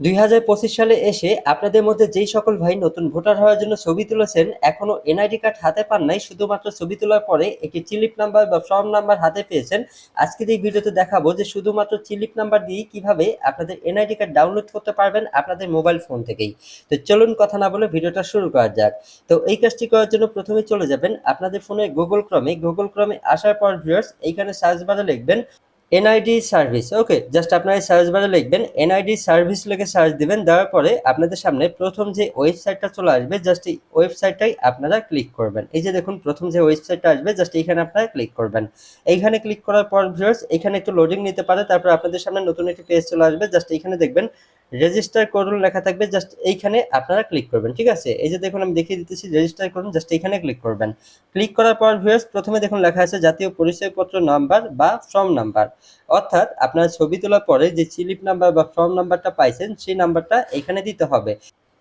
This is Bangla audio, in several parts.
দু হাজার পঁচিশ সালে এসে আপনাদের মধ্যে যেই সকল ভাই নতুন ভোটার হওয়ার জন্য ছবি তুলেছেন, এখনও এনআইডি কার্ড হাতে পান নাই, শুধুমাত্র ছবি তোলার পরে একটি চিলিপ নাম্বার বা ফর্ম নাম্বার হাতে পেয়েছেন। আজকের এই ভিডিওতে দেখাবো যে শুধুমাত্র চিলিপ নাম্বার দিয়ে কীভাবে আপনাদের এনআইডি কার্ড ডাউনলোড করতে পারবেন আপনাদের মোবাইল ফোন থেকেই। তো চলুন কথা না বলে ভিডিওটা শুরু করা যাক। তো এই কাজটি করার জন্য প্রথমে চলে যাবেন আপনাদের ফোনে গুগল ক্রমে। গুগল ক্রমে আসার পর ভিউয়ার্স, এইখানে সার্চ বারে লিখবেন এনআইডি সার্ভিস ওকে জাস্ট আপনারা সার্চ বারে লিখবেন এনআইডি সার্ভিস লিখে সার্চ দিবেন, দেওয়ার পরে আপনাদের সামনে প্রথম যে ওয়েবসাইটটা চলে আসবে জাস্ট এই ওয়েবসাইটটাই আপনারা ক্লিক করবেন। এই যে দেখুন, প্রথম যে ওয়েবসাইটটা আসবে জাস্ট এইখানে আপনারা ক্লিক করবেন। এইখানে ক্লিক করার পর ভিউয়ার্স এখানে একটু লোডিং নিতে পারে, তারপর আপনাদের সামনে নতুন একটি পেজ চলে আসবে জাস্ট এইখানে দেখবেন রেজিস্টার করুন লেখা থাকবে জাস্ট এইখানে আপনারা ক্লিক করবেন, ঠিক আছে? এই যে দেখুন, আমি দেখিয়ে দিতেছি রেজিস্টার করুন জাস্ট এইখানে ক্লিক করবেন। ক্লিক করার পর ভিউয়ার্স প্রথমে দেখুন লেখা আছে জাতীয় পরিচয়পত্র নাম্বার বা ফর্ম নাম্বার অর্থাৎ আপনার ছবি তোলার পরে যে স্লিপ নাম্বার বা ফর্ম নাম্বারটা পাইছেন, সেই নাম্বারটা এখানে দিতে হবে।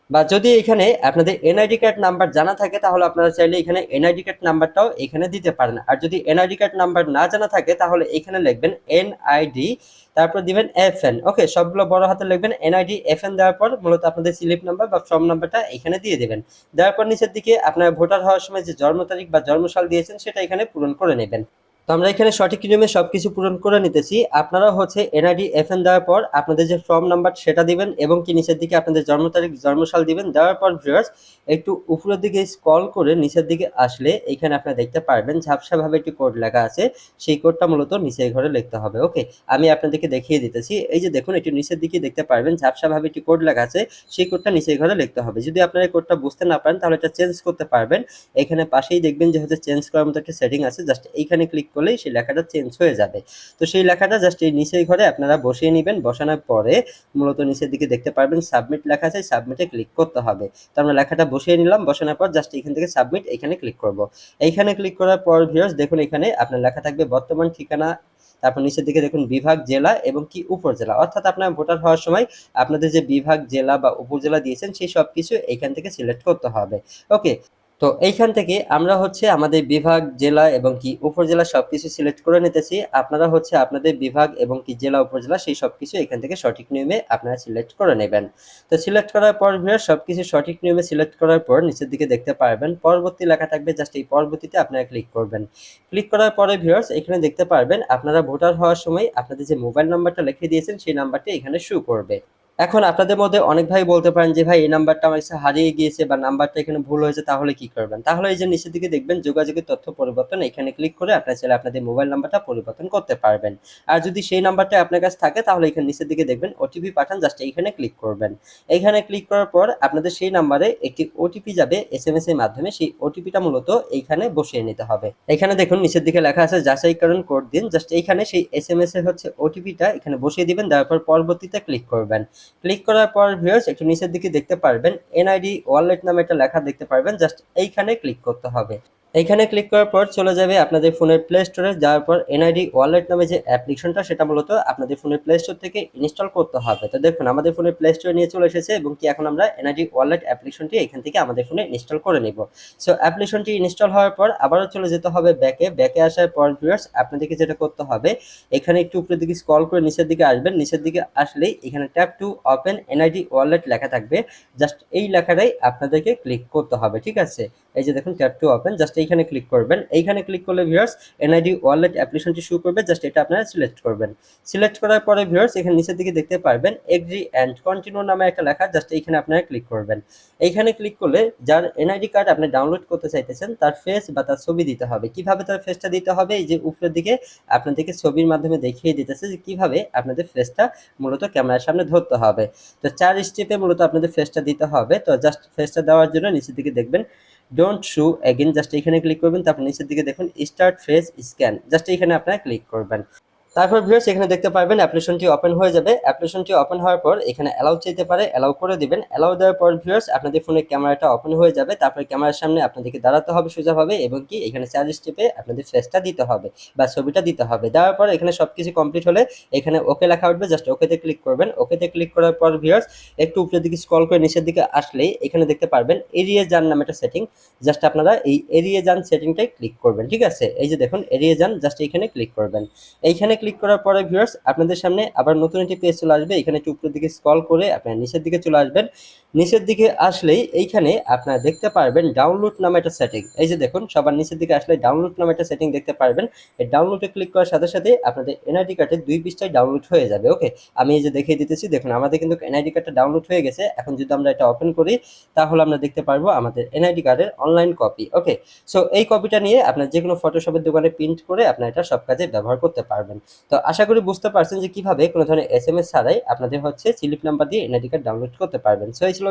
বা যদি এখানে আপনাদের এনআইডি কার্ড নাম্বার জানা থাকে, তাহলে আপনারা চাইলে এখানে এনআইডি কার্ড নাম্বারটাও এখানে দিতে পারেন। আর যদি এনআইডি কার্ড নাম্বার না জানা থাকে, তাহলে এখানে লিখবেন এনআইডি তারপর দিবেন এফ এন ওকে সবগুলো বড় হাতে লিখবেন এনআইডি এফ এন দেওয়ার পর মূলত আপনাদের স্লিপ নাম্বার বা ফর্ম নাম্বারটা এখানে দিয়ে দেবেন। দেওয়ার পর নিচের দিকে আপনার ভোটার হওয়ার সময় যে জন্ম তারিখ বা জন্মসাল দিয়েছেন, সেটা এখানে পূরণ করে নেবেন। তো আমরা এখানে সঠিক নিয়মে সবকিছু পূরণ করে নিতেছি। আপনারা হচ্ছে এনআইডি এফ এন দেওয়ার পর আপনাদের যে ফর্ম নাম্বার সেটা দিবেন এবং কি নিচের দিকে আপনাদের জন্ম তারিখ, জন্মসাল দিবেন। দেওয়ার পর ভিউয়ার্স, একটু উপরের দিকে স্ক্রল করে নিচের দিকে আসলে এখানে আপনারা দেখতে পারবেন ঝাপসাভাবে একটি কোড লেখা আছে। সেই কোডটা মূলত নিচের ঘরে লিখতে হবে, ওকে? আমি আপনাদেরকে দেখিয়ে দিতেছি। এই যে দেখুন, একটু নিচের দিকে দেখতে পারবেন ঝাপসাভাবে একটি কোড লেখা আছে। সেই কোডটা নিচের ঘরে লিখতে হবে। যদি আপনারা এই কোডটা বুঝতে না পারেন তাহলে এটা চেঞ্জ করতে পারবেন। এখানে পাশেই দেখবেন যে হচ্ছে চেঞ্জ করার মতো একটা সেটিং আছে। জাস্ট এইখানে ক্লিক করলেই সেই লেখাটা চেঞ্জ হয়ে যাবে। তো সেই লেখাটা জাস্ট এই নিচের ঘরে আপনারা বসিয়ে নেবেন। বসানোর পরে মূলত নিচের দিকে দেখতে পারবেন সাবমিট লেখা আছে সাবমিটে ক্লিক করতে হবে। তো আমরা লেখাটা বসিয়ে নিলাম। বসানোর পর জাস্ট এখান থেকে সাবমিট এখানে ক্লিক করব। এইখানে ক্লিক করার পর ভিউয়ার্স দেখুন এখানে আপনার লেখা থাকবে বর্তমান ঠিকানা, তারপর নিচের দিকে দেখুন বিভাগ, জেলা এবং কি উপজেলা অর্থাৎ আপনার ভোটার হওয়ার সময় আপনাদের যে বিভাগ, জেলা বা উপজেলা দিয়েছেন, সেই সব কিছু এইখান থেকে সিলেক্ট করতে হবে। ওকে তো এইখান থেকে আমরা হচ্ছে আমাদের বিভাগ, জেলা এবং কি উপজেলা সবকিছু সিলেক্ট করে নিতেছি। আপনারা হচ্ছে আপনাদের বিভাগ এবং কি জেলা, উপজেলা সেই সব কিছু এখান থেকে সঠিক নিয়মে আপনারা সিলেক্ট করে নেবেন। তো সিলেক্ট করার পর ভিউয়ার সবকিছু সঠিক নিয়মে সিলেক্ট করার পর নিচের দিকে দেখতে পারবেন। পরবর্তী লেখা থাকবে জাস্ট এই পরবর্তীতে আপনারা ক্লিক করবেন। ক্লিক করার পরে ভিউয়ার্স, এখানে দেখতে পারবেন আপনারা ভোটার হওয়ার সময় আপনাদের যে মোবাইল নাম্বারটা লিখে দিয়েছেন, সেই নাম্বারটি এখানে শো করবে। এখন আপনাদের মধ্যে অনেক ভাই বলতে পারেন যে, ভাই, এই নাম্বারটা আমার কাছে হারিয়ে গিয়েছে বা নাম্বারটা এখানে ভুল হয়েছে, তাহলে কি করবেন? তাহলে এই যে নিচের দিকে দেখবেন যোগাযোগের তথ্য পরিবর্তন, এখানে ক্লিক করে আপনার ছেলে আপনাদের মোবাইল নাম্বারটা পরিবর্তন করতে পারবেন। আর যদি সেই নাম্বারটা আপনার কাছে থাকে, তাহলে এখানে নিচের দিকে দেখবেন ওটিপি পাঠান জাস্ট এইখানে ক্লিক করবেন। এইখানে ক্লিক করার পর আপনাদের সেই নাম্বারে একটি ওটিপি যাবে এস এম এস এর মাধ্যমে, সেই ওটিপিটা মূলত এইখানে বসিয়ে নিতে হবে। এখানে দেখুন নিচের দিকে লেখা আছে, যাচাইকরণ কোড দিন জাস্ট এইখানে সেই এস এম এস এর হচ্ছে ওটিপিটা এখানে বসিয়ে দিবেন তারপর পরবর্তীতে ক্লিক করবেন। ক্লিক করার পর ভিউয়ার্স একটু নিচের দিকে দেখতে পারবেন এনআইডি ওয়ালেট নামে একটা লেখা দেখতে পারবেন জাস্ট এইখানে ক্লিক করতে হবে। এইখানে ক্লিক করার পর চলে যাবে আপনাদের ফোনের প্লে স্টোরে যাওয়ার পর এনআইডি ওয়ালেট নামে যে অ্যাপ্লিকেশনটা সেটা মূলত আপনাদের ফোনের প্লে স্টোর থেকে ইনস্টল করতে হবে। তো দেখুন, আমাদের ফোনের প্লে স্টোরে নিয়ে চলে এসেছে এবং কি এখন আমরা এনআইডি ওয়ালেট অ্যাপ্লিকেশনটি এখান থেকে আমাদের ফোনে ইনস্টল করে নিব। সো অ্যাপ্লিকেশনটি ইনস্টল হওয়ার পর আবারও চলে যেতে হবে ব্যাকে ব্যাকে আসার পর ভিউয়ার্স আপনাদেরকে যেটা করতে হবে, এখানে একটু উপরের দিকে স্ক্রল করে নিচের দিকে আসবেন। নিচের দিকে আসলেই এখানে tap to open NID wallet লেখা থাকবে। জাস্ট এই লেখাটাই আপনাদেরকে ক্লিক করতে হবে, ঠিক আছে? এই যে দেখুন ট্যাপ টু ওপেন জাস্ট এইখানে ক্লিক করবেন। এইখানে ক্লিক করলে ভিউয়ার্স এনআইডি ওয়ালেট অ্যাপ্লিকেশনটি শুরু করবে। জাস্ট এটা আপনারা সিলেক্ট করবেন। সিলেক্ট করার পরে ভিউয়ার্স এখানে নিচের দিকে দেখতে পারবেন এগ্রি অ্যান্ড কন্টিনিউ নামে একটা লেখা। জাস্ট এইখানে আপনারা ক্লিক করবেন। এইখানে ক্লিক করলে যার এনআইডি কার্ড আপনি ডাউনলোড করতে চাইতেছেন, তার ফেস বা তার ছবি দিতে হবে। কীভাবে তার ফেসটা দিতে হবে? এই যে উপরের দিকে আপনাদেরকে ছবির মাধ্যমে দেখিয়ে দিতেছে যে কীভাবে আপনাদের ফেসটা মূলত ক্যামেরার সামনে ধরতে হবে। তো চার স্টেপে মূলত আপনাদের ফেসটা দিতে হবে। তো জাস্ট ফেসটা দেওয়ার জন্য নিচের দিকে দেখবেন ডোন্ট শু এগেন জাস্ট এখানে ক্লিক করবেন, তারপর নিচের দিকে দেখুন স্টার্ট ফেস স্ক্যান জাস্ট এখানে আপনারা ক্লিক করবেন। তারপর ভিউয়ার্স এখানে দেখতে পারবেন অ্যাপ্লিকেশনটি ওপেন হয়ে যাবে। অ্যাপ্লিকেশনটি ওপেন হওয়ার পর এখানে অ্যালাউ চাইতে পারে অ্যালাউ করে দিবেন। অ্যালাউ দেওয়ার পর ভিউয়ার্স আপনাদের ফোনের ক্যামেরাটা ওপেন হয়ে যাবে। তারপর ক্যামেরার সামনে আপনাদেরকে দাঁড়াতে হবে সোজাভাবে এবং কি এখানে চার স্টেপে আপনাদের ফেসটা দিতে হবে বা ছবিটা দিতে হবে। দেওয়ার পর এখানে সবকিছু কমপ্লিট হলে এখানে ওকে লেখা উঠবে। জাস্ট ওকেতে ক্লিক করবেন। ওকেতে ক্লিক করার পর ভিউয়ার্স একটু উপরের দিকে স্ক্রল করে নিচের দিকে আসলেই এখানে দেখতে পারবেন এরিয়া যান নামে একটা সেটিং জাস্ট আপনারা এই এরিয়া যান সেটিংটাই ক্লিক করবেন, ঠিক আছে? এই যে দেখুন এরিয়া যান জাস্ট এখানে ক্লিক করবেন। এইখানে ক্লিক ক্লিক করার পরে ভিউয়ার্স, আপনাদের সামনে আবার নতুন একটি পেজ চলে আসবে। এখানে একটু দিকে স্কল করে আপনারা নিচের দিকে চলে আসবেন। নিচের দিকে আসলেই এইখানে আপনারা দেখতে পারবেন ডাউনলোড নামে একটা সেটিং এই যে দেখুন, সবার নিচের দিকে আসলে ডাউনলোড নামে একটা সেটিং দেখতে পারবেন। এই ডাউনলোডে ক্লিক করার সাথে সাথে আপনাদের এনআইডি কার্ডের দুই পৃষ্ঠায় ডাউনলোড হয়ে যাবে ওকে আমি এই যে দেখিয়ে দিতেছি, দেখুন, আমাদের কিন্তু এনআইডি কার্ডটা ডাউনলোড হয়ে গেছে। এখন যদি আমরা এটা ওপেন করি, তাহলে আমরা দেখতে পারব আমাদের এনআইডি কার্ডের অনলাইন কপি ওকে সো এই কপিটা নিয়ে আপনার যে কোনো ফটোশপের দোকানে প্রিন্ট করে আপনার এটা সব কাজে ব্যবহার করতে পারবেন। তো, আশা করি বুঝতে পারছেন যে কীভাবে কোনো ধরনের এস এম এস ছাড়াই আপনাদের হচ্ছে স্লিপ নাম্বার দিয়ে এনআইডি কার্ড ডাউনলোড করতে পারবেন। সো